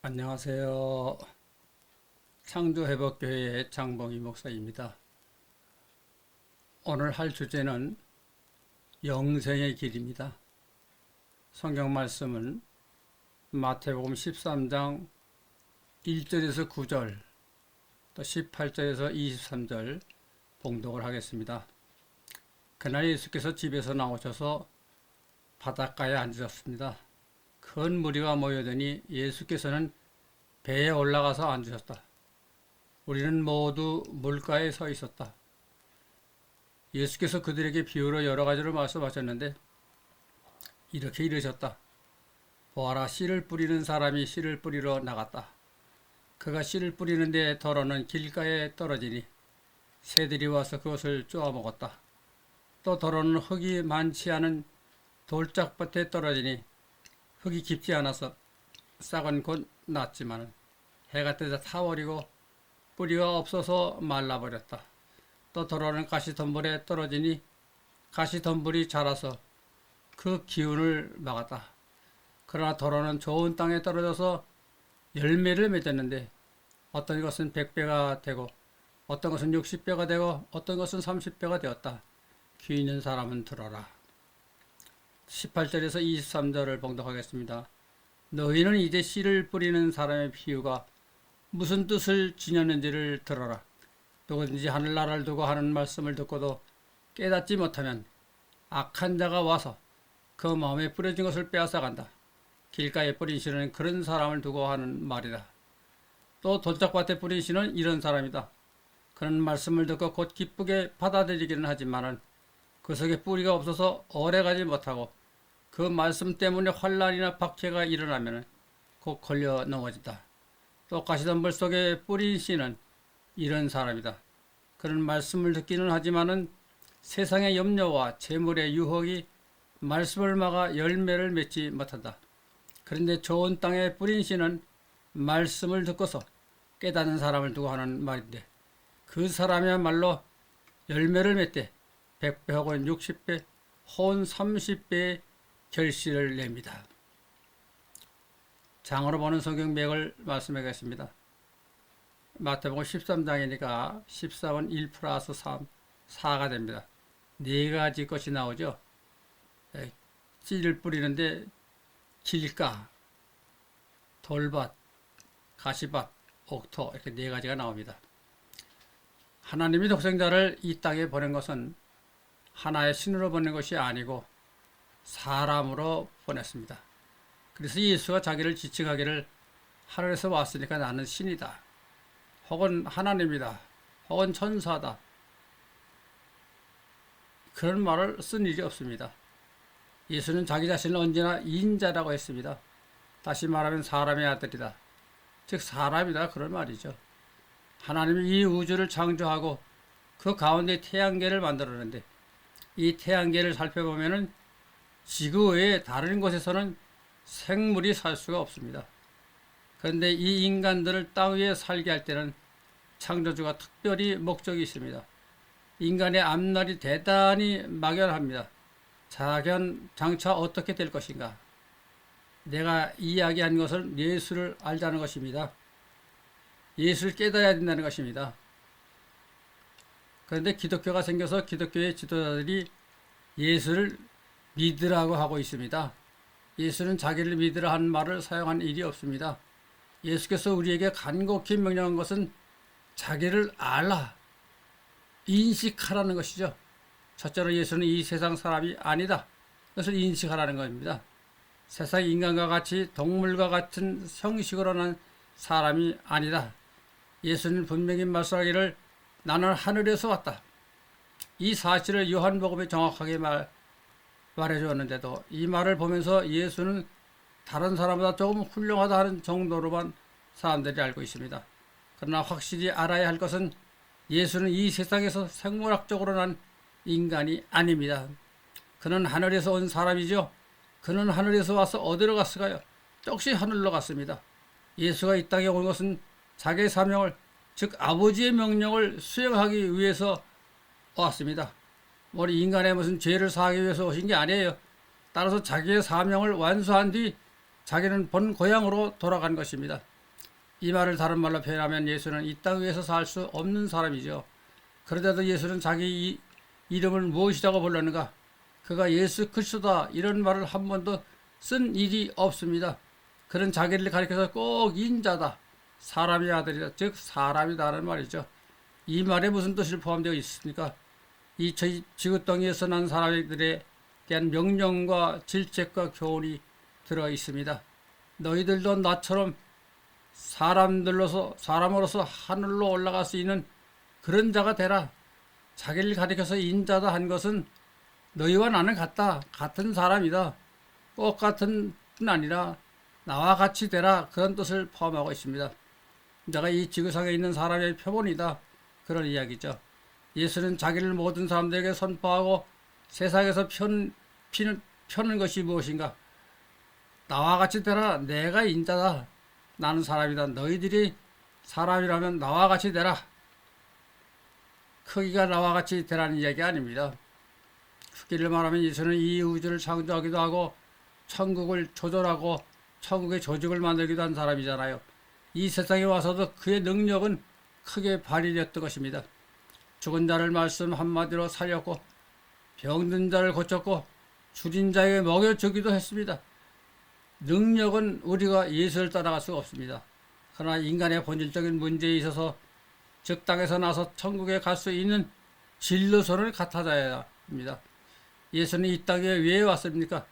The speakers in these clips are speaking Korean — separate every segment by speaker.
Speaker 1: 안녕하세요. 창조회복교회의 장봉희 목사입니다. 오늘 할 주제는 영생의 길입니다. 성경 말씀은 마태복음 13장 1절에서 9절, 또 18절에서 23절 봉독을 하겠습니다. 그날 예수께서 집에서 나오셔서 바닷가에 앉으셨습니다. 큰 무리가 모여드니 예수께서는 배에 올라가서 앉으셨다. 우리는 모두 물가에 서 있었다. 예수께서 그들에게 비유로 여러 가지를 말씀하셨는데 이렇게 이르셨다. 보아라 씨를 뿌리는 사람이 씨를 뿌리러 나갔다. 그가 씨를 뿌리는데 더러는 길가에 떨어지니 새들이 와서 그것을 쪼아 먹었다. 또 더러는 흙이 많지 않은 돌짝밭에 떨어지니 흙이 깊지 않아서 싹은 곧 났지만 해가 뜨자 타버리고 뿌리가 없어서 말라버렸다. 또 더러는 가시덤불에 떨어지니 가시덤불이 자라서 그 기운을 막았다. 그러나 더러는 좋은 땅에 떨어져서 열매를 맺었는데 어떤 것은 100배가 되고 어떤 것은 60배가 되고 어떤 것은 30배가 되었다. 귀 있는 사람은 들어라. 18절에서 23절을 봉독하겠습니다. 너희는 이제 씨를 뿌리는 사람의 비유가 무슨 뜻을 지녔는지를 들어라. 누구든지 하늘나라를 두고 하는 말씀을 듣고도 깨닫지 못하면 악한 자가 와서 그 마음에 뿌려진 것을 빼앗아간다. 길가에 뿌린 씨는 그런 사람을 두고 하는 말이다. 또 돌짝밭에 뿌린 씨는 이런 사람이다. 그런 말씀을 듣고 곧 기쁘게 받아들이기는 하지만은 그 속에 뿌리가 없어서 오래 가지 못하고 그 말씀 때문에 환란이나 박해가 일어나면 곧 걸려 넘어진다. 또 가시덤불 속에 뿌린 씨는 이런 사람이다. 그런 말씀을 듣기는 하지만은 세상의 염려와 재물의 유혹이 말씀을 막아 열매를 맺지 못한다. 그런데 좋은 땅에 뿌린 씨는 말씀을 듣고서 깨닫는 사람을 두고 하는 말인데 그 사람이야말로 열매를 맺되 100배 혹은 60배 혹은 30배의 결실을 냅니다. 장으로 보는 성경 맥을 말씀하겠습니다. 마태복음 13장이니까 14은 1 플러스 3, 4가 됩니다. 네 가지 것이 나오죠. 에, 씨를 뿌리는데 길가, 돌밭, 가시밭, 옥토 이렇게 네 가지가 나옵니다. 하나님이 독생자를 이 땅에 보낸 것은 하나의 신으로 보낸 것이 아니고 사람으로 보냈습니다. 그래서 예수가 자기를 지칭하기를 하늘에서 왔으니까 나는 신이다. 혹은 하나님이다. 혹은 천사다. 그런 말을 쓴 일이 없습니다. 예수는 자기 자신을 언제나 인자라고 했습니다. 다시 말하면 사람의 아들이다. 즉 사람이다 그런 말이죠. 하나님이 이 우주를 창조하고 그 가운데 태양계를 만들었는데 이 태양계를 살펴보면은 지구 외에 다른 곳에서는 생물이 살 수가 없습니다. 그런데 이 인간들을 땅 위에 살게 할 때는 창조주가 특별히 목적이 있습니다. 인간의 앞날이 대단히 막연합니다. 자견 장차 어떻게 될 것인가? 내가 이야기한 것은 예수를 알자는 것입니다. 예수를 깨달아야 된다는 것입니다. 그런데 기독교가 생겨서 기독교의 지도자들이 예수를 믿으라고 하고 있습니다. 예수는 자기를 믿으라 하는 말을 사용한 일이 없습니다. 예수께서 우리에게 간곡히 명령한 것은 자기를 알라, 인식하라는 것이죠. 첫째로 예수는 이 세상 사람이 아니다. 그것을 인식하라는 겁니다. 세상 인간과 같이 동물과 같은 형식으로 난 사람이 아니다. 예수는 분명히 말씀하기를 나는 하늘에서 왔다. 이 사실을 요한복음에 정확하게 말, 말해 주었는데도 이 말을 보면서 예수는 다른 사람보다 조금 훌륭하다는 정도로만 사람들이 알고 있습니다. 그러나 확실히 알아야 할 것은 예수는 이 세상에서 생물학적으로 난 인간이 아닙니다. 그는 하늘에서 온 사람이죠. 그는 하늘에서 와서 어디로 갔을까요? 역시 하늘로 갔습니다. 예수가 이 땅에 온 것은 자기의 사명을 즉 아버지의 명령을 수행하기 위해서 왔습니다. 우리 인간의 무슨 죄를 사하기 위해서 오신 게 아니에요. 따라서 자기의 사명을 완수한 뒤 자기는 본 고향으로 돌아간 것입니다. 이 말을 다른 말로 표현하면 예수는 이 땅 위에서 살 수 없는 사람이죠. 그런데도 예수는 자기 이, 이름을 무엇이라고 불렀는가? 그가 예수 그리스도다 이런 말을 한 번도 쓴 일이 없습니다. 그런 자기를 가리켜서 꼭 인자다. 사람의 아들이다. 즉 사람이다라는 말이죠. 이 말에 무슨 뜻이 포함되어 있습니까? 이 지구 땅에서 난 사람들에 대한 명령과 질책과 교훈이 들어 있습니다. 너희들도 나처럼 사람들로서 사람으로서 하늘로 올라갈 수 있는 그런 자가 되라. 자기를 가리켜서 인자다 한 것은 너희와 나는 같다. 같은 사람이다. 똑같은 뿐 아니라 나와 같이 되라. 그런 뜻을 포함하고 있습니다. 내가 이 지구상에 있는 사람의 표본이다. 그런 이야기죠. 예수는 자기를 모든 사람들에게 선포하고 세상에서 편, 피는, 펴는 것이 무엇인가? 나와 같이 되라. 내가 인자다. 나는 사람이다. 너희들이 사람이라면 나와 같이 되라. 크기가 나와 같이 되라는 이야기 아닙니다. 크기를 말하면 예수는 이 우주를 창조하기도 하고 천국을 조절하고 천국의 조직을 만들기도 한 사람이잖아요. 이 세상에 와서도 그의 능력은 크게 발휘되었던 것입니다. 죽은 자를 말씀 한마디로 살렸고 병든 자를 고쳤고 줄인 자에게 먹여 주기도 했습니다. 능력은 우리가 예수를 따라갈 수가 없습니다. 그러나 인간의 본질적인 문제에 있어서 즉 땅에서 나서 천국에 갈 수 있는 진로선을 갖춰야 합니다. 예수는 이 땅에 왜 왔습니까?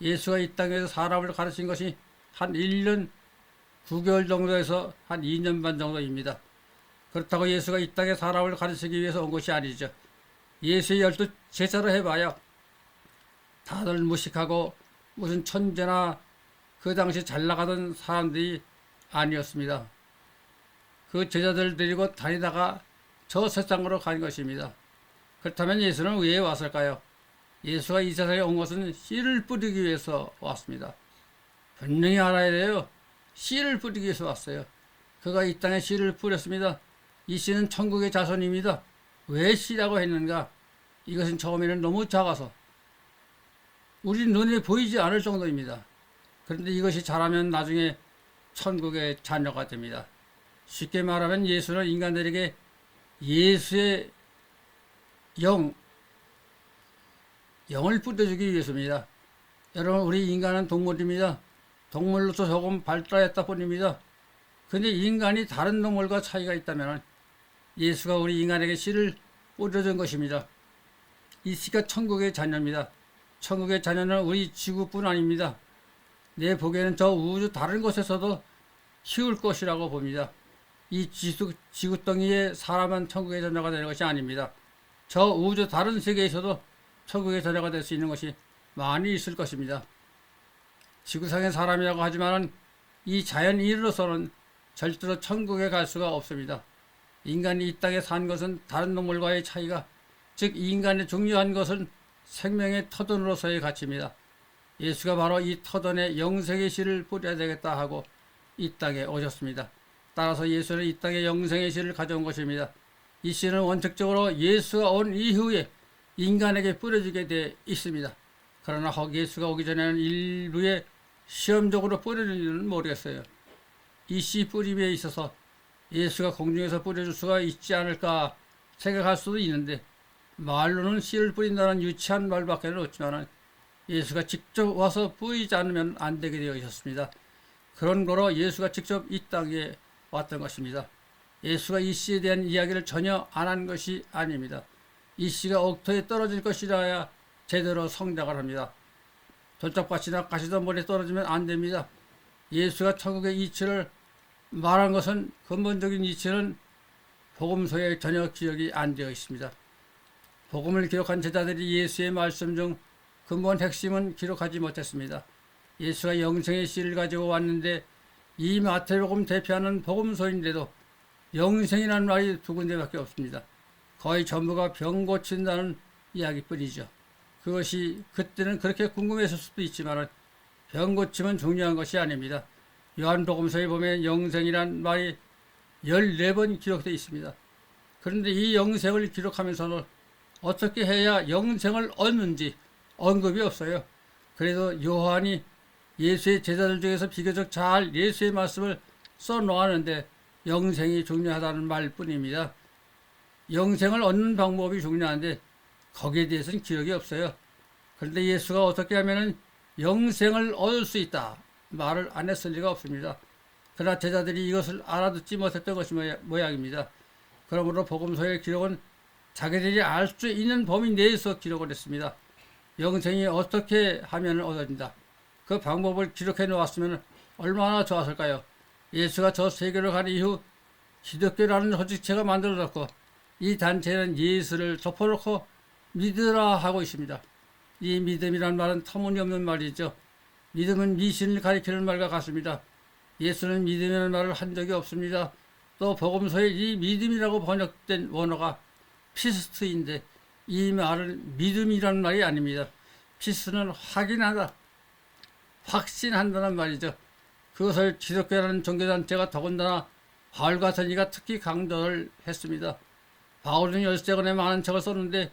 Speaker 1: 예수가 이 땅에서 사람을 가르친 것이 한 1년 9개월 정도에서 한 2년 반 정도입니다. 그렇다고 예수가 이 땅에 사람을 가르치기 위해서 온 것이 아니죠. 예수의 열두 제자로 해봐야 다들 무식하고 무슨 천재나 그 당시 잘 나가던 사람들이 아니었습니다. 그 제자들 데리고 다니다가 저 세상으로 간 것입니다. 그렇다면 예수는 왜 왔을까요? 예수가 이 세상에 온 것은 씨를 뿌리기 위해서 왔습니다. 분명히 알아야 돼요. 씨를 뿌리기 위해서 왔어요. 그가 이 땅에 씨를 뿌렸습니다. 이 씨는 천국의 자손입니다. 왜 씨라고 했는가? 이것은 처음에는 너무 작아서 우리 눈에 보이지 않을 정도입니다. 그런데 이것이 자라면 나중에 천국의 자녀가 됩니다. 쉽게 말하면 예수는 인간들에게 예수의 영, 영을 뿌려주기 위해서입니다. 여러분, 우리 인간은 동물입니다. 동물로서 조금 발달했다 뿐입니다. 근데 인간이 다른 동물과 차이가 있다면 예수가 우리 인간에게 씨를 뿌려준 것입니다. 이 씨가 천국의 자녀입니다. 천국의 자녀는 우리 지구뿐 아닙니다. 내 보기에는 저 우주 다른 곳에서도 키울 것이라고 봅니다. 이 지수, 지구 덩이에 사람은 천국의 자녀가 되는 것이 아닙니다. 저 우주 다른 세계에서도 천국의 자녀가 될 수 있는 것이 많이 있을 것입니다. 지구상의 사람이라고 하지만 이 자연 인으로서는 절대로 천국에 갈 수가 없습니다. 인간이 이 땅에 산 것은 다른 동물과의 차이가 즉 인간의 중요한 것은 생명의 터전으로서의 가치입니다. 예수가 바로 이 터전에 영생의 씨를 뿌려야 되겠다 하고 이 땅에 오셨습니다. 따라서 예수는 이 땅에 영생의 씨를 가져온 것입니다. 이 씨는 원칙적으로 예수가 온 이후에 인간에게 뿌려지게 되어 있습니다. 그러나 예수가 오기 전에는 일부에 시험적으로 뿌려지는 모르겠어요. 이 씨 뿌림에 있어서 예수가 공중에서 뿌려줄 수가 있지 않을까 생각할 수도 있는데 말로는 씨를 뿌린다는 유치한 말밖에 없지만 예수가 직접 와서 뿌리지 않으면 안 되게 되어 있었습니다. 그런 거로 예수가 직접 이 땅에 왔던 것입니다. 예수가 이 씨에 대한 이야기를 전혀 안 한 것이 아닙니다. 이 씨가 옥토에 떨어질 것이라야 제대로 성장을 합니다. 돌짝밭이나 가시덤불에 떨어지면 안 됩니다. 예수가 천국의 이치를 말한 것은 근본적인 이치는 복음서에 전혀 기억이 안 되어 있습니다. 복음을 기록한 제자들이 예수의 말씀 중 근본 핵심은 기록하지 못했습니다. 예수가 영생의 씨를 가지고 왔는데 이 마태복음 대표하는 복음서인데도 영생이라는 말이 두 군데밖에 없습니다. 거의 전부가 병 고친다는 이야기뿐이죠. 그것이 그때는 그렇게 궁금했을 수도 있지만 병 고침은 중요한 것이 아닙니다. 요한복음서에 보면 영생이란 말이 14번 기록되어 있습니다. 그런데 이 영생을 기록하면서는 어떻게 해야 영생을 얻는지 언급이 없어요. 그래도 요한이 예수의 제자들 중에서 비교적 잘 예수의 말씀을 써놓았는데 영생이 중요하다는 말뿐입니다. 영생을 얻는 방법이 중요한데 거기에 대해서는 기억이 없어요. 그런데 예수가 어떻게 하면은 영생을 얻을 수 있다 말을 안 했을 리가 없습니다. 그러나 제자들이 이것을 알아듣지 못했던 것이 모양입니다. 그러므로 복음서의 기록은 자기들이 알 수 있는 범위 내에서 기록을 했습니다. 영생이 어떻게 하면 얻어진다. 그 방법을 기록해 놓았으면 얼마나 좋았을까요? 예수가 저 세계로 간 이후 기독교라는 조직체가 만들어졌고 이 단체는 예수를 덮어놓고 믿으라 하고 있습니다. 이 믿음이란 말은 터무니없는 말이죠. 믿음은 미신을 가리키는 말과 같습니다. 예수는 믿음이라는 말을 한 적이 없습니다. 또 복음서에 이 믿음이라고 번역된 원어가 피스트인데 이 말은 믿음이라는 말이 아닙니다. 피스는 확인하다, 확신한다는 말이죠. 그것을 기독교라는 종교단체가 더군다나 바울 같은 이가 특히 강조를 했습니다. 바울은 열세 권의 많은 책을 썼는데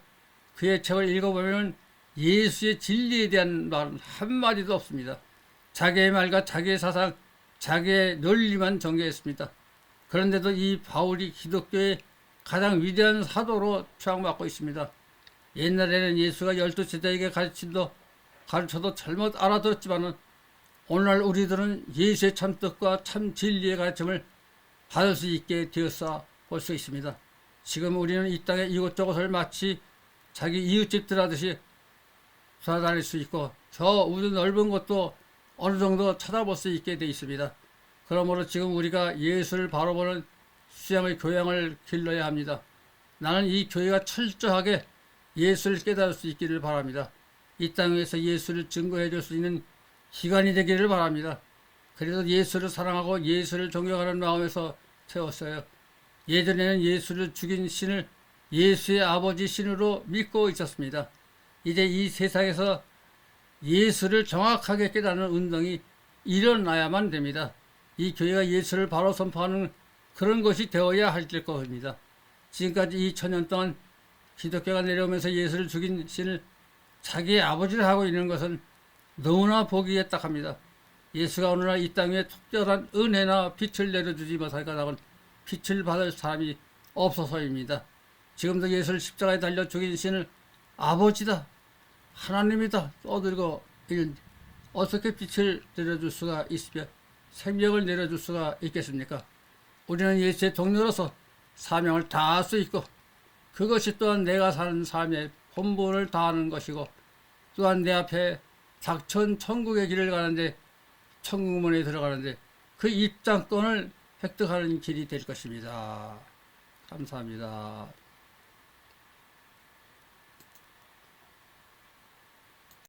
Speaker 1: 그의 책을 읽어보면 예수의 진리에 대한 말은 한마디도 없습니다. 자기의 말과 자기의 사상, 자기의 논리만 전개했습니다. 그런데도 이 바울이 기독교의 가장 위대한 사도로 추앙받고 있습니다. 옛날에는 예수가 열두 제자에게 가르친도 가르쳐도 잘못 알아들었지만은 오늘날 우리들은 예수의 참 뜻과 참 진리의 가르침을 받을 수 있게 되었어 볼 수 있습니다. 지금 우리는 이 땅의 이곳저곳을 마치 자기 이웃집 들 하듯이 돌아다닐 수 있고 저 우주 넓은 곳도 어느 정도 찾아볼 수 있게 되어 있습니다. 그러므로 지금 우리가 예수를 바로 보는 수양의 교양을 길러야 합니다. 나는 이 교회가 철저하게 예수를 깨달을 수 있기를 바랍니다. 이 땅에서 예수를 증거해 줄 수 있는 기관이 되기를 바랍니다. 그래서 예수를 사랑하고 예수를 존경하는 마음에서 태웠어요. 예전에는 예수를 죽인 신을 예수의 아버지 신으로 믿고 있었습니다. 이제 이 세상에서 예수를 정확하게 깨닫는 운동이 일어나야만 됩니다. 이 교회가 예수를 바로 선포하는 그런 것이 되어야 할 겁니다. 지금까지 2000년 동안 기독교가 내려오면서 예수를 죽인 신을 자기의 아버지를 하고 있는 것은 너무나 보기에 딱합니다. 예수가 오늘날 이 땅에 특별한 은혜나 빛을 내려주지 못할 까닭은 빛을 받을 사람이 없어서입니다. 지금도 예수를 십자가에 달려 죽인 신을 아버지다, 하나님이다 떠들고 어떻게 빛을 내려줄 수가 있으며 생명을 내려줄 수가 있겠습니까? 우리는 예수의 동료로서 사명을 다할 수 있고 그것이 또한 내가 사는 삶의 본분을 다하는 것이고 또한 내 앞에 닥천 천국의 길을 가는데 천국문에 들어가는데 그 입장권을 획득하는 길이 될 것입니다. 감사합니다.